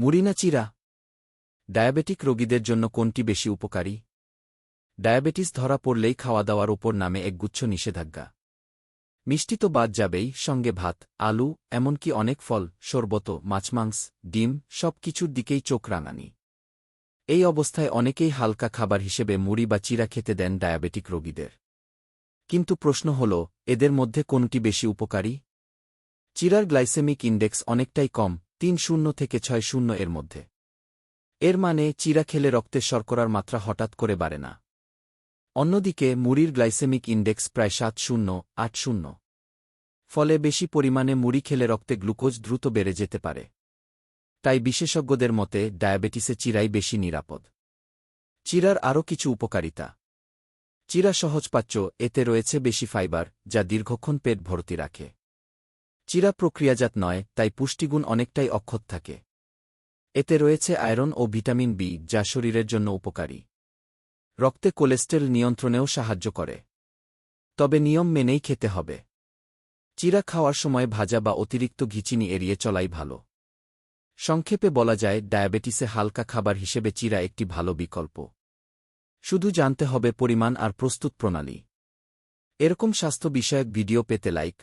মুড়ি না চিরা। ডায়াবেটিক রোগীদের জন্য কোনটি বেশি উপকারী? ডায়াবেটিস ধরা পড়লেই খাওয়া দাওয়ার ওপর নামে একগুচ্ছ নিষেধাজ্ঞা। মিষ্টি তো বাদ যাবেই, সঙ্গে ভাত, আলু, এমনকি অনেক ফল, শরবত মাছমাংস ডিম, সব কিছুর দিকেই চোখ রাঙানি। এই অবস্থায় অনেকেই হালকা খাবার হিসেবে মুড়ি বা চিরা খেতে দেন ডায়াবেটিক রোগীদের। কিন্তু প্রশ্ন হল, এদের মধ্যে কোনটি বেশি উপকারী? চিরার গ্লাইসেমিক ইন্ডেক্স অনেকটাই কম তিন শূন্য থেকে ছয় শূন্য এর মধ্যে। এর মানে চিরা খেলে রক্তের শর্করার মাত্রা হঠাৎ করে বাড়ে না। অন্যদিকে মুড়ির গ্লাইসেমিক ইন্ডেক্স প্রায় সাত শূন্য, আট শূন্য। ফলে বেশি পরিমাণে মুড়ি খেলে রক্তে গ্লুকোজ দ্রুত বেড়ে যেতে পারে। তাই বিশেষজ্ঞদের মতে ডায়াবেটিসে চিরাই বেশি নিরাপদ। চিরার আরও কিছু উপকারিতা। চিরা সহজপাচ্য, এতে রয়েছে বেশি ফাইবার, যা দীর্ঘক্ষণ পেট ভর্তি রাখে। চিরা প্রক্রিয়াজাত নয়, তাই পুষ্টিগুণ অনেকটাই অক্ষত থাকে। এতে রয়েছে আয়রন ও ভিটামিন বি, যা শরীরের জন্য উপকারী। রক্তে কোলেস্টেরল নিয়ন্ত্রণেও সাহায্য করে। তবে নিয়ম মেনেই খেতে হবে। চিরা খাওয়ার সময় ভাজা বা অতিরিক্ত ঘিচিনি এড়িয়ে চলাই ভালো। সংক্ষেপে বলা যায়, ডায়াবেটিসে হালকা খাবার হিসেবে চিরা একটি ভালো বিকল্প। শুধু জানতে হবে পরিমাণ আর প্রস্তুত প্রণালী। এরকম স্বাস্থ্য বিষয়ক ভিডিও পেতে লাইক